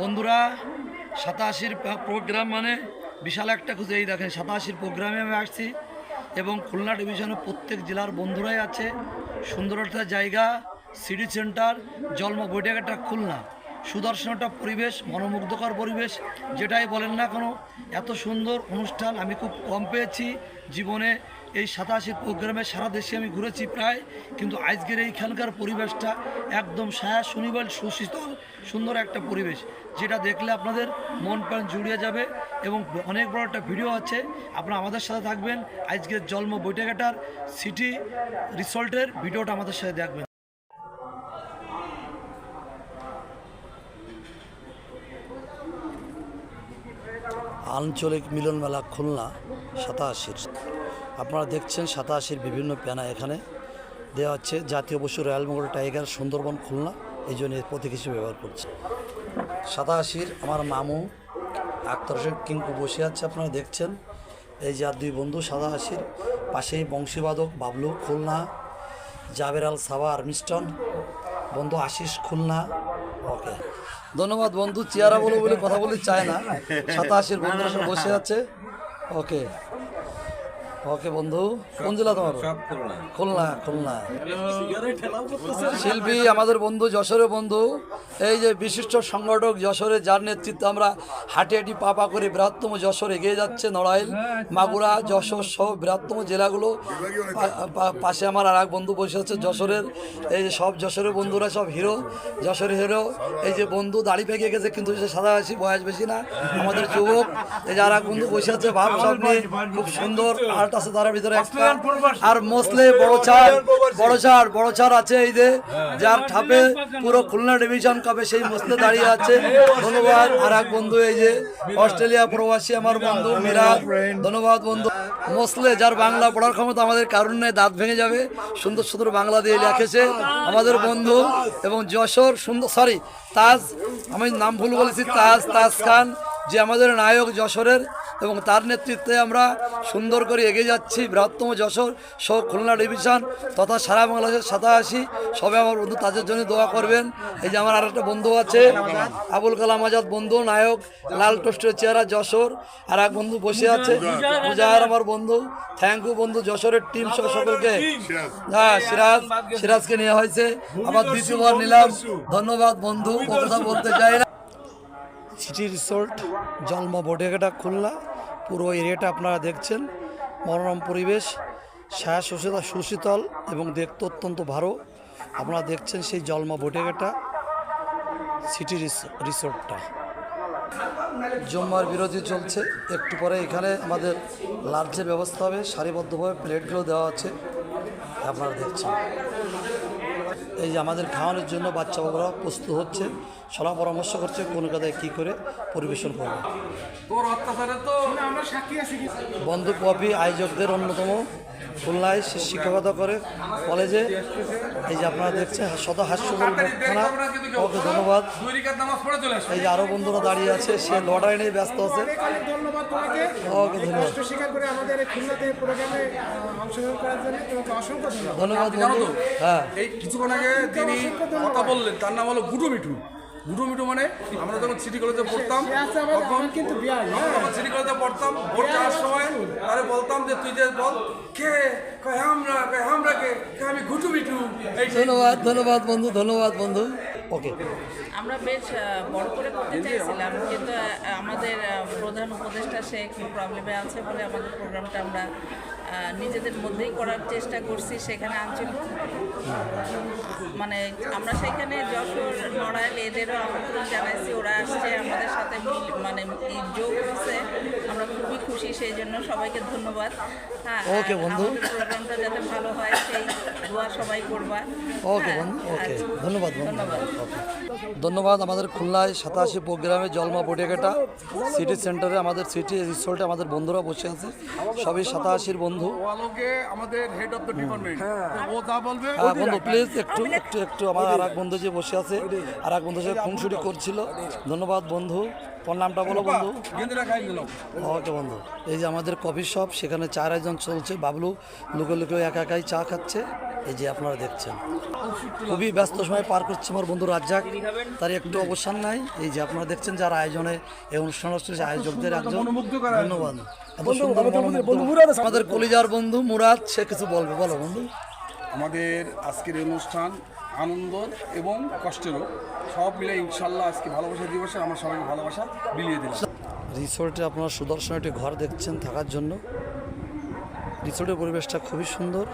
বন্ধুরা, সাতাশির প্রোগ্রাম মানে বিশাল একটা খুঁজে। এই দেখেন, সাতাশির প্রোগ্রামে আমি আসছি এবং খুলনা ডিভিশনের প্রত্যেক জেলার বন্ধুরাই আছে। সুন্দর একটা জায়গা সিটি সেন্টার জন্ম বৈঠকটা খুলনা। সুদর্শন একটা পরিবেশ, মনোমুগ্ধকর পরিবেশ, যেটাই বলেন না কোনো, এত সুন্দর অনুষ্ঠান আমি খুব কম পেয়েছি জীবনে। এই সাতাশি প্রোগ্রামে সারা দেশে আমি ঘুরেছি প্রায়, কিন্তু আজকের এইখানকার পরিবেশটা একদম সায়া শনিবার সুশীতল সুন্দর একটা পরিবেশ, যেটা দেখলে আপনাদের মন প্রাণ জুড়িয়ে যাবে এবং অনেক বড় একটা ভিডিও আছে। আপনারা আমাদের সাথে থাকবেন, আজকের জন্ম বৈঠকাটার সিটি রিসল্টের ভিডিওটা আমাদের সাথে দেখবেন। আঞ্চলিক মিলন মেলা খুলনা, সাতাশির। আপনারা দেখছেন সাতাশির বিভিন্ন প্যানা এখানে। দেওয়া হচ্ছে জাতীয় পশু রয়্যাল বেঙ্গল টাইগার সুন্দরবন খুলনা। এই জন্য এর প্রতীক হিসেবে ব্যবহার করছে। সাতাশির আমার মামু আক্তর হোসেন কিঙ্কু বসে আছে, আপনারা দেখছেন। এই যে আর দুই বন্ধু সাতাশির। পাশেই বংশীবাদক বাবলু খুলনা, জাবের আল সাবা আর্মিস্টন, বন্ধু আশিস খুলনা। ওকে। ধন্যবাদ বন্ধু চেয়ারা বলো বলে কথা বলতে চায় না। সাতাশির বন্ধুরা বসে আছে। ওকে। ওকে বন্ধু কোন জেলা তোমার? খুলনা। খুলনা শিল্পী আমাদের বন্ধু যশোরের বন্ধু এই যে বিশিষ্ট সংগঠক যশোরে যার নেতৃত্বে আমরা হাঁটি হাঁটি পা পা করে বৃহত্তম যশোর এগিয়ে যাচ্ছে নড়াইল মাগুরা যশোর সহ বৃহত্তম জেলাগুলো। পাশে আমার আর এক বন্ধু বসে আছে যশোরের। এই যে সব যশোরের বন্ধুরা সব হিরো যশোরের হিরো। এই যে বন্ধু দাড়ি পেকে গেছে কিন্তু সে সাদা আশি বয়স বেশি না। আমাদের যুবক এই যে আর এক বন্ধু বসে আছে ভাব সব নিয়ে খুব সুন্দর আর্ট আছে তার ভিতরে আর মোসলে বড় ছাড় বড় ছাড় বড় ছাড় আছে এই যে যার ঠাপে পুরো খুলনা ডিভিশন কাপে সেই মোসলে দাঁড়িয়ে আছে। ধন্যবাদ। আর এক বন্ধু এই যে অস্ট্রেলিয়া প্রবাসী আমার বন্ধু মিরাজ। ধন্যবাদ বন্ধু। মোসলে যার বাংলা পড়ার ক্ষমতা আমাদের কারণ নেই দাঁত ভেঙে যাবে। সুন্দর সুন্দর বাংলা দিয়ে লেখেছে আমাদের বন্ধু এবং যশোর সুন্দর সরি তাজ আমি নাম ভুল বলেছি তাজ তাজ খান। যে আমাদের নায়ক যশোরের এবং তার নেতৃত্বে আমরা সুন্দর করে এগিয়ে যাচ্ছি। বৃহত্তম যশোর সহ খুলনা ডিভিশন তথা সারা বাংলাদেশের সাতাশি। সবে আমার বন্ধু, তাদের জন্য দোয়া করবেন। এই যে আমার আর একটা বন্ধু আছে, আবুল কালাম আজাদ বন্ধু, নায়ক, লাল টোস্টের চেহারা যশোর। আর এক বন্ধু বসে আছে, মুজাহার আমার বন্ধু। থ্যাংক ইউ বন্ধু, যশোরের টিম সহ সকলকে। হ্যাঁ সিরাজ, সিরাজকে নেওয়া হয়েছে। আবার দ্বিতীয়বার নিলাম। ধন্যবাদ বন্ধু, কথা বলতে চাই না। সিটি রিসোর্ট জন্ম বডেঘাটা খুলনা, পুরো এরিয়াটা আপনারা দেখছেন। মনোরম পরিবেশ ছায়া সুশীতল সুশীতল এবং দেখতে অত্যন্ত ভালো। আপনারা দেখছেন সেই জন্ম বডেঘাটা সিটি রিস- রিসোর্টটা। জম্মার বিরোধী চলছে। একটু পরে এখানে আমাদের লার্জের ব্যবস্থা হবে। সারিবদ্ধভাবে প্লেটগুলো দেওয়া আছে। আপনারা দেখছেন। এই যে আমাদের খাওয়ানোর জন্য বাচ্চা বাবুরা প্রস্তুত হচ্ছে। সলা পরামর্শ করছে কোন কাদায় কী করে পরিবেশন করবে। বন্ধু পপি আয়োজকদের অন্যতম। খুলনায় সে শিক্ষকতা করে কলেজে। এই যে আপনারা দেখছেন শত হাস্যকর ওকে ধন্যবাদ। এই যে আরও বন্ধুরা দাঁড়িয়ে আছে সে লড়াই নিয়ে ব্যস্ত আছে। ধন্যবাদ ওকে ধন্যবাদ। কষ্ট স্বীকার করে আমাদের এই খুলনাতে প্রোগ্রামে আহ, অংশগ্রহণ করার জন্য তোমাকে অসংখ্য ধন্যবাদ। ধন্যবাদ বন্ধু। হ্যাঁ। এই কিছুক্ষণ আগে তিনি কথা বললেন তার নাম হলো গুডু মিঠু। গুডু মিঠু মানে আমরা যখন সিটি কলেজে পড়তাম তখন কিন্তু যখন সিটি কলেজে পড়তাম ভোট যাওয়ার সময় তারে বলতাম যে তুই যে বল কে? কয় আমরা কয় আমরা কে? আমি গুডু মিঠু। ধন্যবাদ ধন্যবাদ বন্ধু ধন্যবাদ বন্ধু। ওকে। আমরা বেশ বড় করে করতে চাইছিলাম, কিন্তু আমাদের প্রধান উপদেষ্টা সে একটু প্রবলেমে আছে বলে আমাদের প্রোগ্রামটা আমরা নিজেদের মধ্যেই করার চেষ্টা করছি সেখানে আঞ্চলিক। মানে আমরা সেখানে যশোর, নড়াইল, এদেরও আমন্ত্রণ জানাইছি, ওরা আসছে আমাদের সাথে মানে যোগ হচ্ছে আমরা খুবই খুশি সেই জন্য সবাইকে ধন্যবাদ। হ্যাঁ বন্ধু। প্রোগ্রামটা যাতে ভালো হয় সেই দোয়া সবাই করবা। ওকে হ্যাঁ, বন্ধু। ওকে। ধন্যবাদ ধন্যবাদ। ধন্যবাদ আমাদের খুলনায় সাতাশি প্রোগ্রামে জলমা বটেঘাটা সিটি সেন্টারে আমাদের সিটি রিসোর্টে আমাদের বন্ধুরা বসে আছে। সবই সাতাশির বন্ধু। ও আমাদের হেড অফ দ্য ডিপার্টমেন্ট ও যা বলবে হ্যাঁ বন্ধু প্লিজ একটু একটু একটু আমার আর এক বন্ধু যে বসে আছে আর এক বন্ধু সে খুনসুটি করছিল। ধন্যবাদ বন্ধু। তোর নামটা বলো বন্ধু। ওকে বন্ধু এই যে আমাদের কফি শপ সেখানে চার আয়োজন চলছে। বাবলু লুকে লুকে একা একাই চা খাচ্ছে। এই যে আপনারা দেখছেন। খুবই ব্যস্ত সময় পার করছে আমার বন্ধু রাজ্জাক। তার একটু অবসান নাই। এই যে আপনারা দেখছেন যারা আয়োজনে এই অনুষ্ঠান হচ্ছে আয়োজকদের একজন। ধন্যবাদ। আমাদের কলিজার বন্ধু মুরাদ সে কিছু বলবে বলো বন্ধু। আমাদের আজকের অনুষ্ঠান আনন্দ এবং কষ্টেরও সব মিলে ইনশাল্লাহ আজকে ভালোবাসা দিবসে আমার সবাইকে ভালোবাসা বিলিয়ে দিলাম। রিসোর্টে আপনারা সুদর্শন একটি ঘর দেখছেন থাকার জন্য। রিসোর্টের পরিবেশটা খুবই সুন্দর।